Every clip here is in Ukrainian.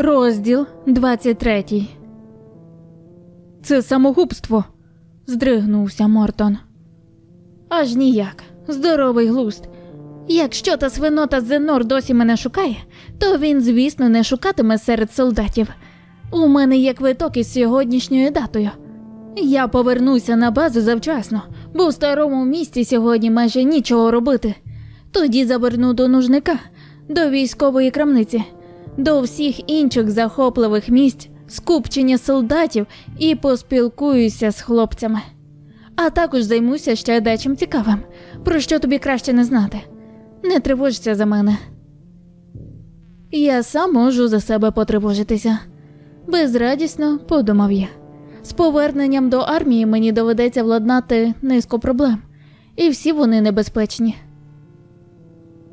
Розділ 23 Це самогубство. здригнувся Мортон. Аж ніяк. Здоровий глузд. Якщо та свинота Зенор досі мене шукає, то він, звісно, не шукатиме серед солдатів. У мене є квиток із сьогоднішньою датою. Я повернуся на базу завчасно, бо в старому місті сьогодні майже нічого робити. Тоді заверну до нужника, до військової крамниці, до всіх інших захопливих місць, скупчення солдатів і поспілкуюся з хлопцями. А також займуся ще дечим цікавим, про що тобі краще не знати. Не тривожся за мене. Я сам можу за себе потривожитися. Безрадісно подумав я. З поверненням до армії мені доведеться владнати низку проблем, і всі вони небезпечні.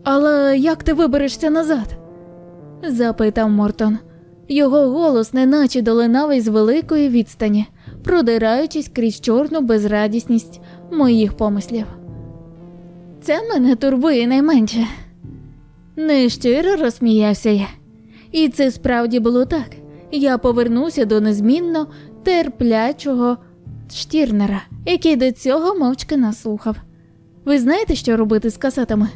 Але як ти виберешся назад? Запитав Мортон. Його голос неначе долинав із великої відстані, продираючись крізь чорну безрадісність моїх помислів. Це мене турбує найменше. Нещиро розсміявся я. І це справді було так. Я повернуся до незмінно терплячого штірнера, який до цього мовчки наслухав. Ви знаєте, що робити з касетами?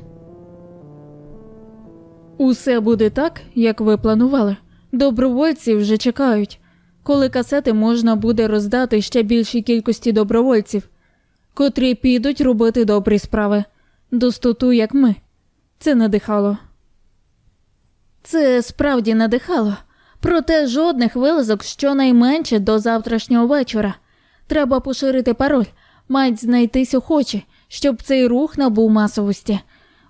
Усе буде так, як ви планували. Добровольці вже чекають, коли касети можна буде роздати ще більшій кількості добровольців, котрі підуть робити добрі справи, достоту, як ми. Це надихало. Це справді надихало, проте жодних вилазок щонайменше до завтрашнього вечора. Треба поширити пароль, мають знайтись охочі, щоб цей рух набув масовості.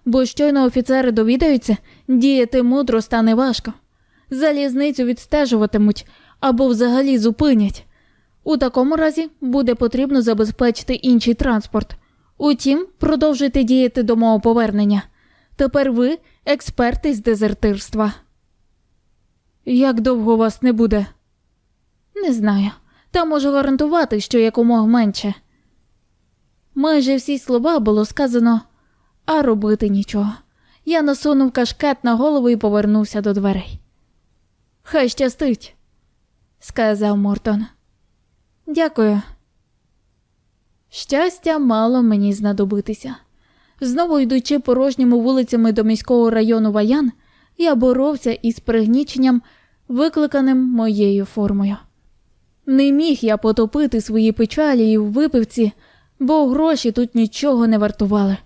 Бо щойно офіцери довідаються, діяти мудро стане важко. Залізницю відстежуватимуть або взагалі зупинять. У такому разі буде потрібно забезпечити інший транспорт. Утім, продовжуйте діяти до мого повернення. Тепер ви експерти з дезертирства. Як довго вас не буде? Не знаю. Та можу гарантувати, що якомога менше. Майже всі слова було сказано, а робити нічого. Я насунув кашкет на голову і повернувся до дверей. Хай щастить, сказав Мортон. Дякую. Щастя мало мені знадобитися. Знову йдучи порожніми вулицями до міського району Ваян, я боровся із пригніченням, викликаним моєю формою. Не міг я потопити свої печалі і в випивці, бо гроші тут нічого не вартували,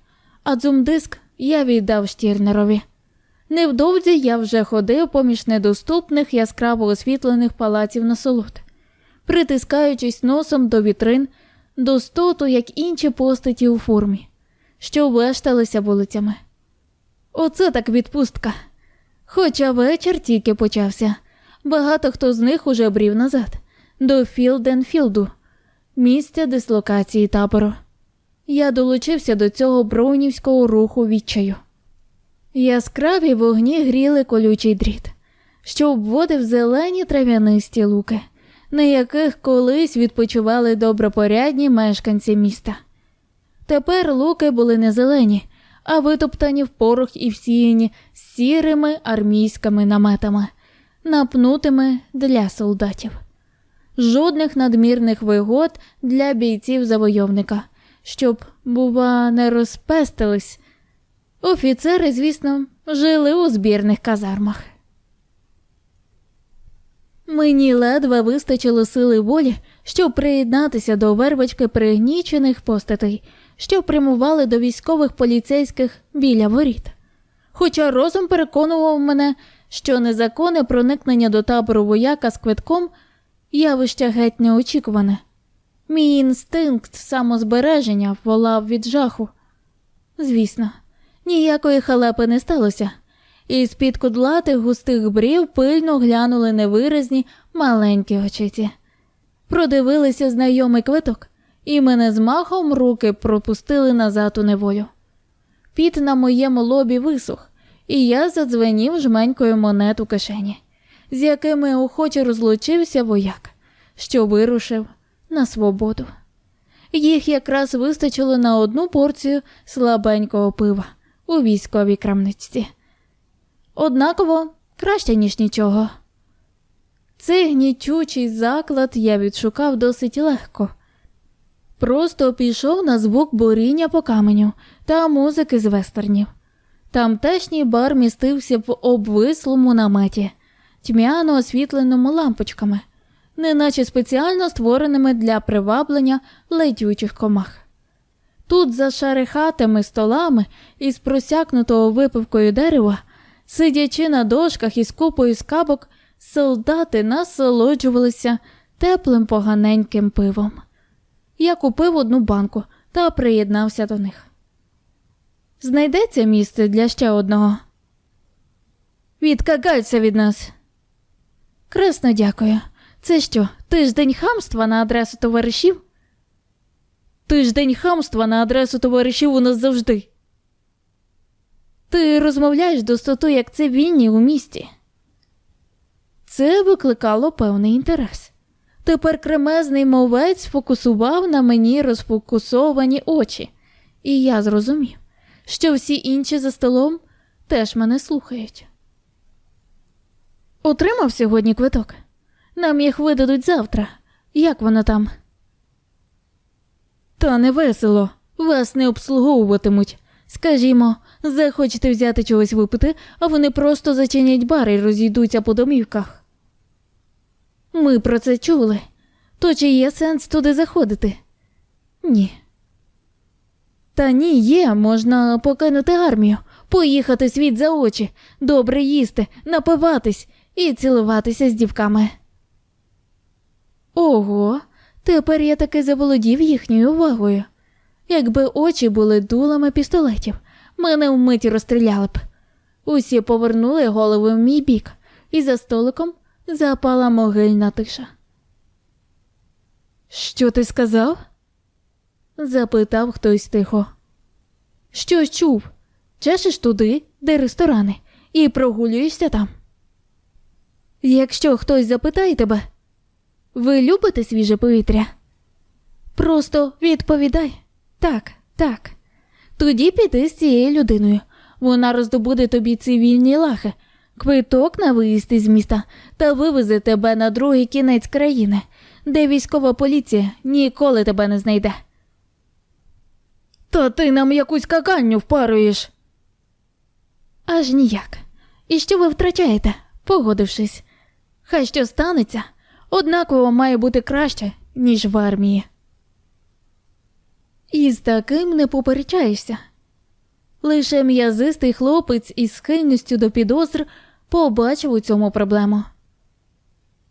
а дзумдиск я віддав Штірнерові. Невдовзі я вже ходив поміж недоступних яскраво освітлених палаців насолод, притискаючись носом до вітрин, до стоту, як інші постаті у формі, що вешталися вулицями. Оце так відпустка. Хоча вечір тільки почався, багато хто з них уже брів назад, до Філденфілду, місця дислокації табору. Я долучився до цього броунівського руху відчаю. Яскраві вогні гріли колючий дріт, що обводив зелені трав'янисті луки, на яких колись відпочивали добропорядні мешканці міста. Тепер луки були не зелені, а витоптані в порох і всіяні сірими армійськими наметами, напнутими для солдатів. Жодних надмірних вигод для бійців завойовника, щоб, бува, не розпестились. Офіцери, звісно, жили у збірних казармах. Мені ледве вистачило сили волі, щоб приєднатися до вервочки пригнічених постатей, що прямували до військових поліцейських біля воріт. Хоча розум переконував мене, що незаконне проникнення до табору вояка з квитком явище геть неочікуване. Мій інстинкт самозбереження волав від жаху. Звісно, ніякої халепи не сталося, і з під кудлатих густих брів пильно глянули невиразні маленькі очиці. Продивилися знайомий квиток, і мене з махом руки пропустили назад у неволю. Піт на моєму лобі висох, і я задзвенів жменькою монет у кишені, з якими охоче розлучився вояк, що вирушив на свободу. Їх якраз вистачило на одну порцію слабенького пива у військовій крамничці. Однаково краще, ніж нічого. Цей гнітючий заклад я відшукав досить легко. Просто пішов на звук буріння по каменю та музики з вестернів. Тамтешній бар містився в обвислому наметі, тьмяно освітленому лампочками, неначе спеціально створеними для приваблення летючих комах. Тут, за шарихатими столами із просякнутого випивкою дерева, сидячи на дошках із купою скабок, солдати насолоджувалися теплим поганеньким пивом. Я купив одну банку та приєднався до них. Знайдеться місце для ще одного. Відкагайся від нас. Красно дякую. Це що, тиждень хамства на адресу товаришів? Тиждень хамства на адресу товаришів у нас завжди. Ти розмовляєш достоту, як це вільні у місті. Це викликало певний інтерес. Тепер кремезний мовець фокусував на мені розфокусовані очі, і я зрозумів, що всі інші за столом теж мене слухають. Отримав сьогодні квиток. Нам їх видадуть завтра. Як воно там? Та не весело. Вас не обслуговуватимуть. Скажімо, захочете взяти чогось випити, а вони просто зачинять бар і розійдуться по домівках. Ми про це чули. То чи є сенс туди заходити? Ні. Та ні, є, можна покинути армію, поїхати світ за очі, добре їсти, напиватись і цілуватися з дівками. Ого, тепер я таки заволодів їхньою увагою. Якби очі були дулами пістолетів, мене вмиті розстріляли б. Усі повернули голови в мій бік, і за столиком запала могильна тиша. Що ти сказав? запитав хтось тихо. Що чув? Чешеш туди, де ресторани, і прогулюєшся там. Якщо хтось запитає тебе, ви любите свіже повітря? Просто відповідай так, так. Тоді піди з цією людиною. Вона роздобуде тобі цивільні лахи, квиток на виїзд із міста та вивезе тебе на другий кінець країни, де військова поліція ніколи тебе не знайде. Та ти нам якусь каканню впаруєш. Аж ніяк. І що ви втрачаєте, погодившись? Хай що станеться, однаково має бути краще, ніж в армії. І з таким не поперечаєшся. Лише м'язистий хлопець із схильністю до підозр побачив у цьому проблему.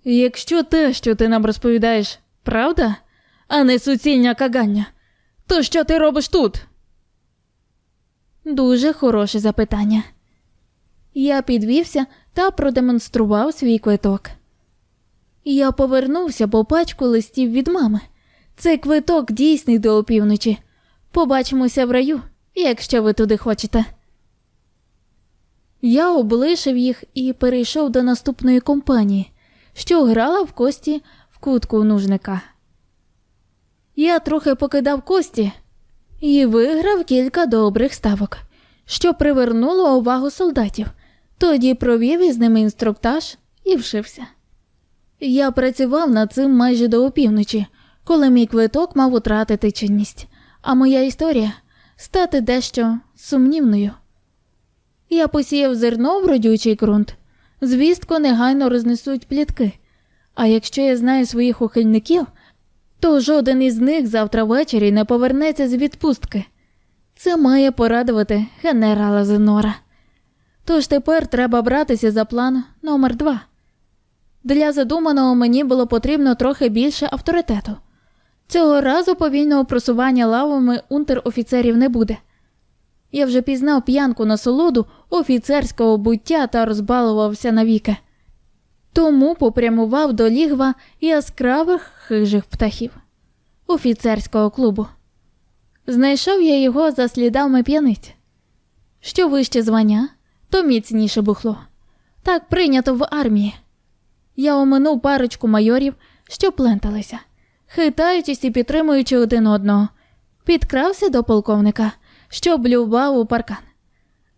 Якщо те, що ти нам розповідаєш, правда, а не суцільня кагання, то що ти робиш тут? Дуже хороше запитання. Я підвівся та продемонстрував свій квиток. Я повернувся по пачку листів від мами. Цей квиток дійсний до опівночі. Побачимося в раю, якщо ви туди хочете. Я облишив їх і перейшов до наступної компанії, що грала в кості в кутку нужника. Я трохи покидав кості і виграв кілька добрих ставок, що привернуло увагу солдатів. Тоді провів із ними інструктаж і вшився. Я працював над цим майже до опівночі, коли мій квиток мав утратити чинність, а моя історія стати дещо сумнівною. Я посіяв зерно в родючий ґрунт, звістку негайно рознесуть плітки. А якщо я знаю своїх ухильників, то жоден із них завтра ввечері не повернеться з відпустки. Це має порадувати генерала Зенора. Тож тепер треба братися за план номер два. Для задуманого мені було потрібно трохи більше авторитету. Цього разу повільного просування лавами унтер-офіцерів не буде. Я вже пізнав п'янку насолоду офіцерського буття та розбалувався навіки. Тому попрямував до лігва яскравих хижих птахів офіцерського клубу. Знайшов я його за слідами п'яниць. Що вище звання, то міцніше бухло. Так прийнято в армії. Я оминув парочку майорів, що пленталися, хитаючись і підтримуючи один одного, підкрався до полковника, що блював у паркан.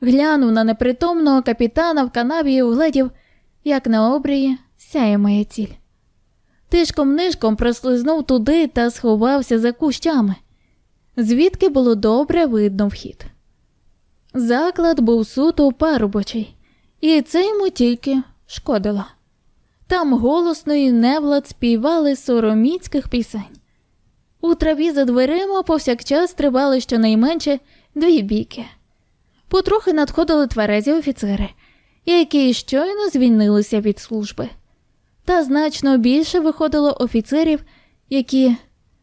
Глянув на непритомного капітана в канаві і угледів, як на обрії сяє моя ціль. Тишком нишком прослизнув туди та сховався за кущами, звідки було добре видно вхід. Заклад був суто парубочий, і це йому тільки шкодило. Там голосно і невлад співали сороміцьких пісень. У траві за дверима повсякчас тривали щонайменше дві бійки. Потрохи надходили тверезі офіцери, які щойно звільнилися від служби. Та значно більше виходило офіцерів, які,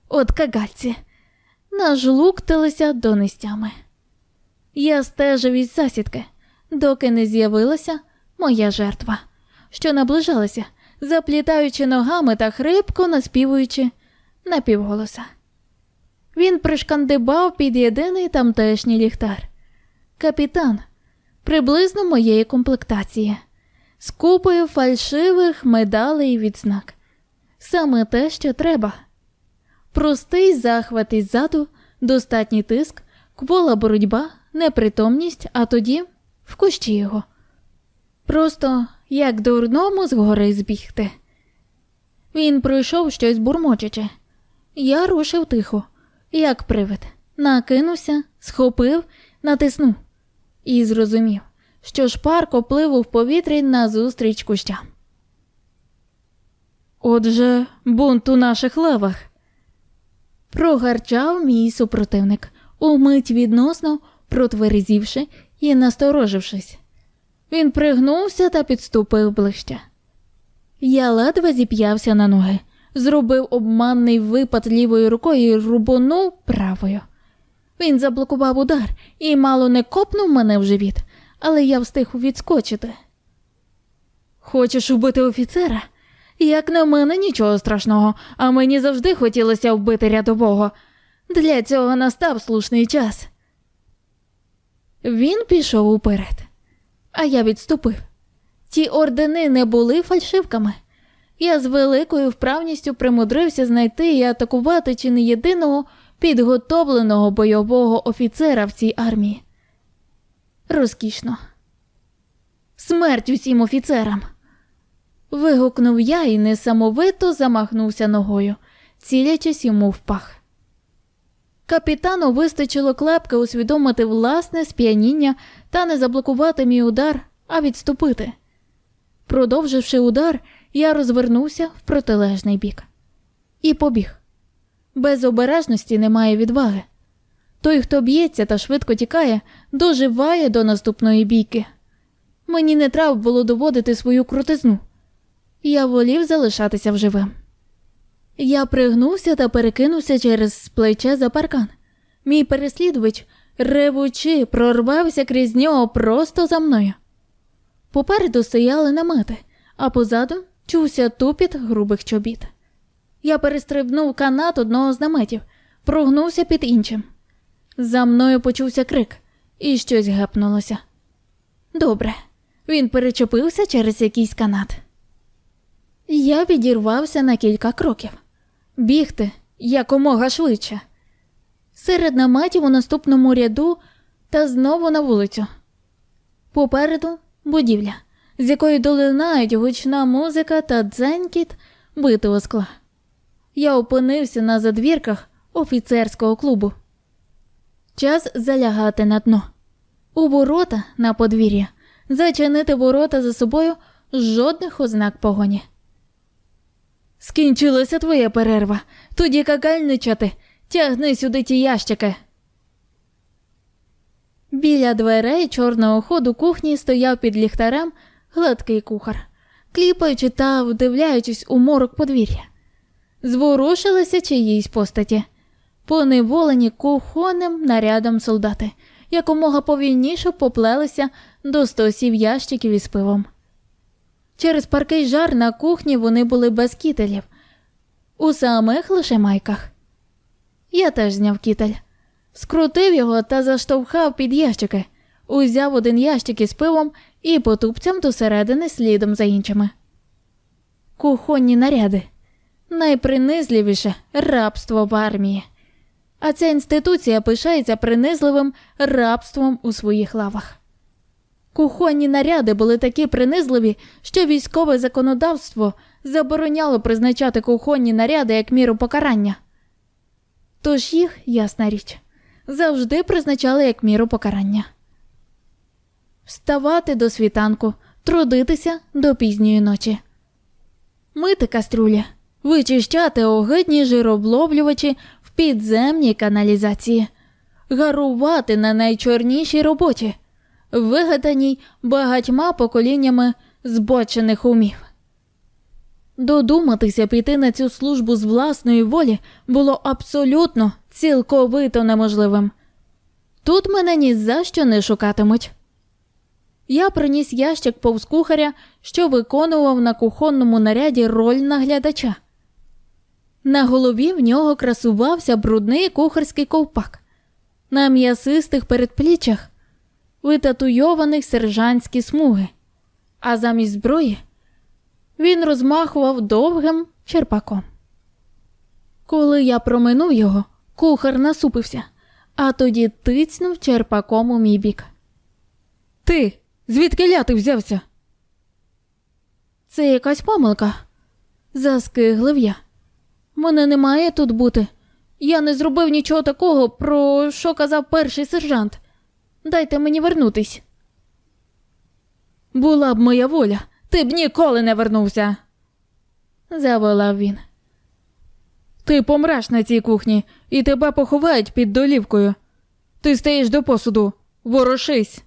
от кагальці, нажлуктилися донестями. Я стежив із засідки, доки не з'явилася моя жертва, що наближалася, заплітаючи ногами та хрипко наспівуючи напівголоса. Він пришкандибав під єдиний тамтешній ліхтар. Капітан, приблизно моєї комплектації, з купою фальшивих медалей і відзнак. Саме те, що треба. Простий захват іззаду, достатній тиск, квола боротьба, непритомність, а тоді в кущі його. Просто як дурному з гори збігти. Він пройшов щось бурмочуче. Я рушив тихо, як привид, накинувся, схопив, натиснув і зрозумів, що шпарко пливу в повітрі назустріч кущам. Отже, бунт у наших лавах. Прогарчав мій супротивник, умить відносно протверезівши і насторожившись. Він пригнувся та підступив ближче. Я ледве зіп'явся на ноги, зробив обманний випад лівою рукою і рубонув правою. Він заблокував удар і мало не копнув мене в живіт, але я встиг відскочити. Хочеш убити офіцера? Як на мене, нічого страшного, а мені завжди хотілося вбити рядового. Для цього настав слушний час. Він пішов уперед, а я відступив. Ті ордени не були фальшивками. Я з великою вправністю примудрився знайти і атакувати чи не єдиного підготовленого бойового офіцера в цій армії. Розкішно. Смерть усім офіцерам. Вигукнув я і несамовито замахнувся ногою, цілячись йому в пах. Капітану вистачило клепки усвідомити власне сп'яніння та не заблокувати мій удар, а відступити. Продовживши удар, я розвернувся в протилежний бік і побіг. Без обережності немає відваги. Той, хто б'ється та швидко тікає, доживає до наступної бійки. Мені не треба було доводити свою крутизну. Я волів залишатися вживим. Я пригнувся та перекинувся через плече за паркан. Мій переслідувач, ревучи, прорвався крізь нього просто за мною. Попереду стояли намети, а позаду чувся тупіт грубих чобіт. Я перестрибнув канат одного з наметів, прогнувся під іншим. За мною почувся крик, і щось гепнулося. Добре, він перечепився через якийсь канат. Я відірвався на кілька кроків, бігти якомога швидше. Серед наметів у наступному ряду та знову на вулицю. Попереду будівля, з якої долинають гучна музика та дзенькіт битого скла. Я опинився на задвірках офіцерського клубу. Час залягати на дно. У ворота на подвір'я, зачинити ворота за собою жодних ознак погоні. Скінчилася твоя перерва. Тоді какальничати. Тягни сюди ті ящики. Біля дверей чорного ходу кухні стояв під ліхтарем гладкий кухар, кліпаючи та вдивляючись у морок подвір'я. Зворушилися чиїсь постаті, поневолені кухонним нарядом солдати, якомога повільніше поплелися до стосів ящиків із пивом. Через паркий жар на кухні вони були без кітелів, у самих лише майках. Я теж зняв кітель, скрутив його та заштовхав під ящики, узяв один ящик із пивом і потупцям досередини слідом за іншими. Кухонні наряди найпринизливіше рабство в армії. А ця інституція пишається принизливим рабством у своїх лавах. Кухонні наряди були такі принизливі, що військове законодавство забороняло призначати кухонні наряди як міру покарання. Тож їх, ясна річ, завжди призначали як міру покарання. Вставати до світанку, трудитися до пізньої ночі, мити каструлі, вичищати огидні жиробловлювачі в підземній каналізації, гарувати на найчорнішій роботі, вигаданій багатьма поколіннями збочених умів. Додуматися піти на цю службу з власної волі було абсолютно цілковито неможливим. Тут мене ні за що не шукатимуть. Я приніс ящик повз кухаря, що виконував на кухонному наряді роль наглядача. На голові в нього красувався брудний кухарський ковпак, на м'ясистих передпліччях витатуйованих сержантські смуги, а замість зброї він розмахував довгим черпаком. Коли я проминув його, кухар насупився, а тоді тицнув черпаком у мій бік. Ти, звідки ляти взявся? Це якась помилка, заскиглив я. Мене не має тут бути. Я не зробив нічого такого, про що казав перший сержант. Дайте мені вернутись. Була б моя воля, ти б ніколи не вернувся. заволав він. Ти помреш на цій кухні, і тебе поховають під долівкою. Ти стаєш до посуду, ворушись.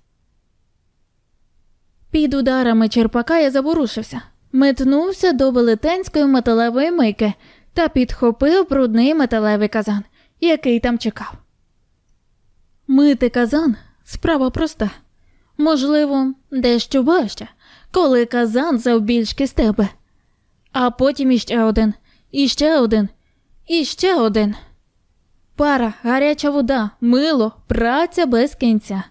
Під ударами черпака я заворушився, метнувся до велетенської металевої мийки та підхопив брудний металевий казан, який там чекав. Мити казан справа проста. Можливо, дещо важче, коли казан завбільшки з тебе. А потім іще один, іще один, іще один. Пара, гаряча вода, мило, праця без кінця.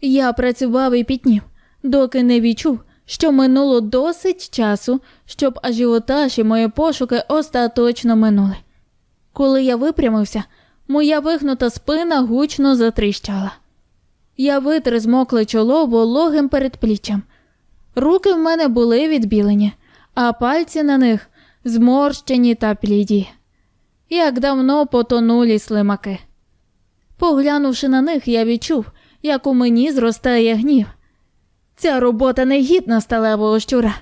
Я працював і пітнів, доки не відчув, що минуло досить часу, щоб ажіотаж і мої пошуки остаточно минули. Коли я випрямився, моя вигнута спина гучно затріщала. Я витер змокле чоло вологим передпліччям. Руки в мене були відбілені, а пальці на них зморщені та пліді, як давно потонулі слимаки. Поглянувши на них, я відчув, як у мені зростає гнів. Ця робота не гідна сталевого щура.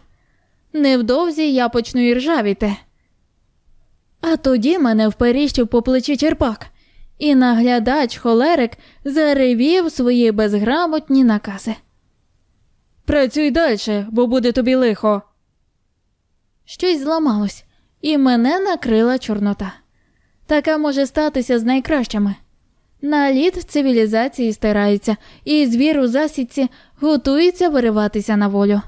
Невдовзі я почну і ржавіти. А тоді мене вперіщив по плечі черпак, і наглядач холерик заревів свої безграмотні накази. Працюй далі, бо буде тобі лихо. Щось зламалось, і мене накрила чорнота. Така може статися з найкращими. Наліт в цивілізації стирається, і звір у засідці готується вириватися на волю.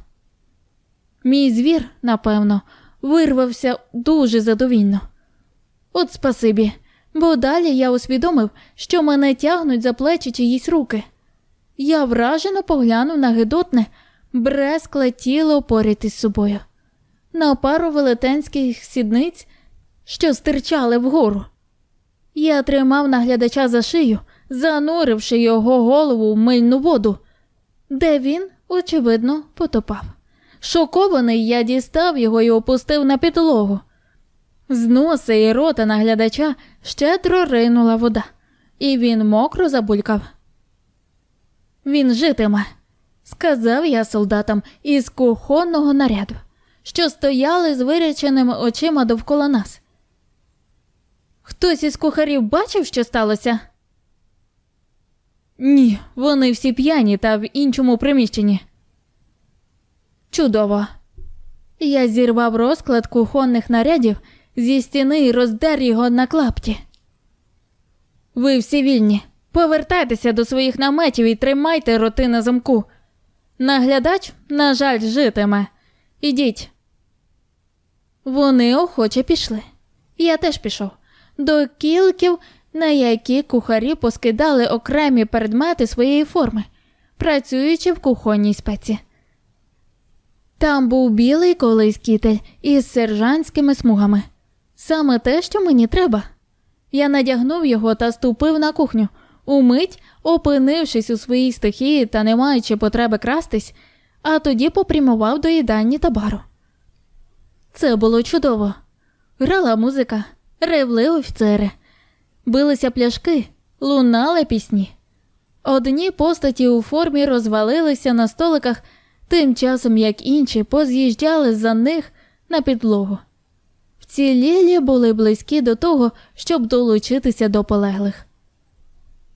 Мій звір, напевно, вирвався дуже задовільно. От спасибі, бо далі я усвідомив, що мене тягнуть за плечі чиїсь руки. Я вражено поглянув на гидотне, брескле тіло поряд із собою, на пару велетенських сідниць, що стирчали вгору. Я тримав наглядача за шию, зануривши його голову в мильну воду, де він, очевидно, потопав. Шокований, я дістав його і опустив на підлогу. З носа і рота наглядача щедро ринула вода, і він мокро забулькав. Він житиме, сказав я солдатам із кухонного наряду, що стояли з виряченими очима довкола нас. Хтось із кухарів бачив, що сталося? Ні, вони всі п'яні та в іншому приміщенні. Чудово. Я зірвав розклад кухонних нарядів зі стіни і роздер його на клапті. Ви всі вільні. Повертайтеся до своїх наметів і тримайте роти на замку. Наглядач, на жаль, житиме. Ідіть. Вони охоче пішли. Я теж пішов до кілків, на які кухарі поскидали окремі предмети своєї форми, працюючи в кухонній спеці. Там був білий колись кітель із сержантськими смугами. Саме те, що мені треба. Я надягнув його та ступив на кухню, умить опинившись у своїй стихії та не маючи потреби крастись, а тоді попрямував до їдальні та бару. Це було чудово. Грала музика, ревли офіцери, билися пляшки, лунали пісні. Одні постаті у формі розвалилися на столиках, тим часом як інші поз'їжджали за них на підлогу. Вцілілі були близькі до того, щоб долучитися до полеглих.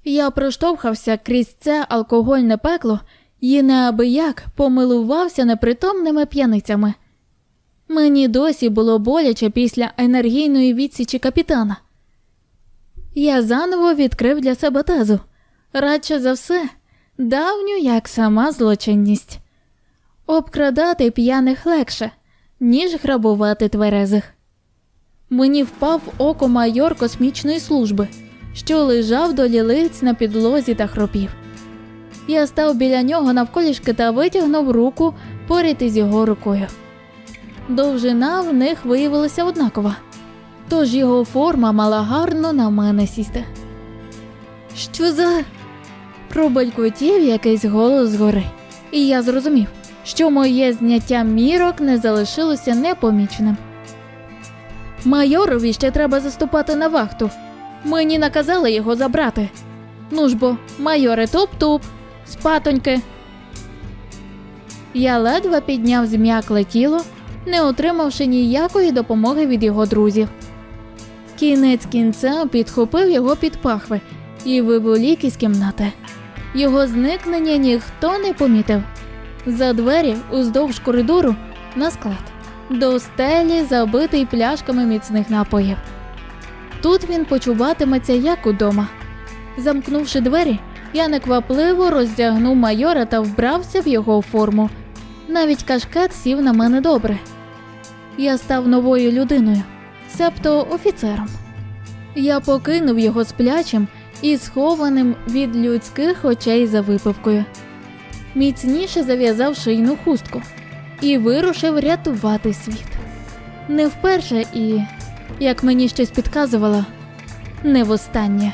Я проштовхався крізь це алкогольне пекло і неабияк помилувався непритомними п'яницями. Мені досі було боляче після енергійної відсічі капітана. Я заново відкрив для себе тезу, радше за все, давню як сама злочинність. Обкрадати п'яних легше, ніж грабувати тверезих. Мені впав око майор космічної служби, що лежав до лілиць на підлозі та хропів. Я став біля нього навколішки та витягнув руку поряд із його рукою. Довжина в них виявилася однакова, тож його форма мала гарно на мене сісти. Що за. пробелькотів якийсь голос згори, і я зрозумів, що моє зняття мірок не залишилося непоміченим. Майорові ще треба заступати на вахту. Мені наказали його забрати. Ну ж бо, майоре туп-туп, спатоньки. Я ледве підняв зм'якле тіло, не отримавши ніякої допомоги від його друзів. Кінець кінця підхопив його під пахви і виволік із кімнати. Його зникнення ніхто не помітив. За двері уздовж коридору на склад, до стелі забитий пляшками міцних напоїв. Тут він почуватиметься як удома. Замкнувши двері, я неквапливо роздягнув майора та вбрався в його форму. Навіть кашкет сів на мене добре. Я став новою людиною, себто офіцером. Я покинув його сплячим і схованим від людських очей за випивкою. Міцніше зав'язав шийну хустку і вирушив рятувати світ. Не вперше і, як мені щось підказувало, не востаннє.